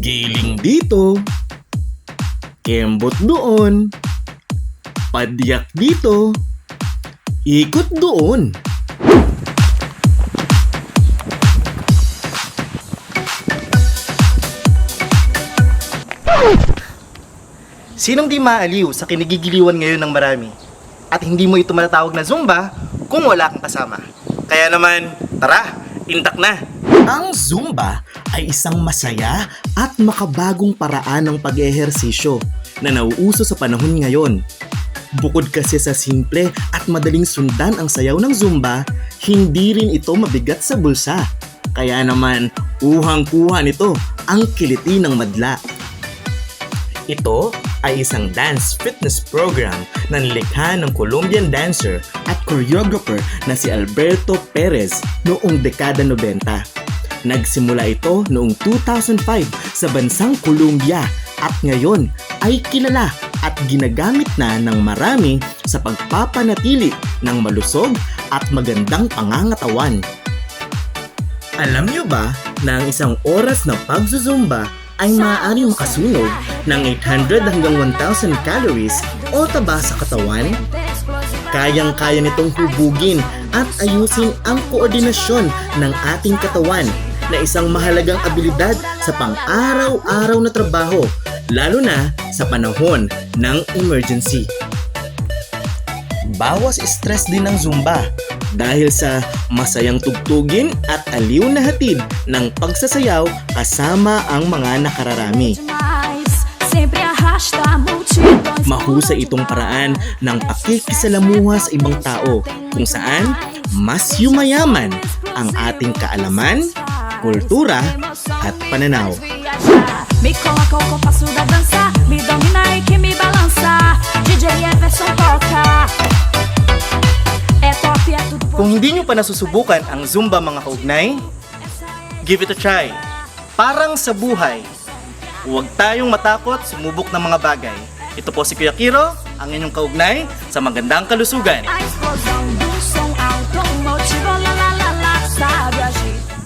Giling dito. Kembot doon. Padyak dito. Ikot doon. Sinong di maaliw sa kinigigiliwan ngayon ng marami? At hindi mo ito matatawag na Zumba kung wala kang kasama. Kaya naman, tara, intak na! Ang Zumba ay isang masaya at makabagong paraan ng pag-ehersisyo na nauuso sa panahon ngayon. Bukod kasi sa simple at madaling sundan ang sayaw ng Zumba, hindi rin ito mabigat sa bulsa. Kaya naman, uhang-kuha nito ang kiliti ng madla. Ito ay isang dance fitness program na nilikha ng Colombian dancer at choreographer na si Alberto Perez noong dekada 90. Nagsimula ito noong 2005 sa bansang Colombia at ngayon ay kilala at ginagamit na ng marami sa pagpapanatili ng malusog at magandang pangangatawan. Alam niyo ba na ang isang oras na pagzuzumba ay maaari makasunog ng 800 hanggang 1,000 calories o taba sa katawan? Kayang-kaya nitong hubugin at ayusin ang koordinasyon ng ating katawan na isang mahalagang abilidad sa pang-araw-araw na trabaho, lalo na sa panahon ng emergency. Bawas stress din ng Zumba dahil sa masayang tugtugin at aliw na hatid ng pagsasayaw kasama ang mga nakararami. Mahusay itong paraan ng pakikisalamuha sa ibang tao kung saan mas yumayaman ang ating kaalaman, kultura at pananaw. Me coloca o da dança, me domina e me balança. DJ Everson toca. É top, é Kung hindi nyo pa nasusubukan ang Zumba mga kaugnay, give it a try. Parang sa buhay, huwag tayong matakot sumubok ng mga bagay. Ito po si Kuya Kiro, ang inyong kaugnay sa magandang kalusugan. explosão.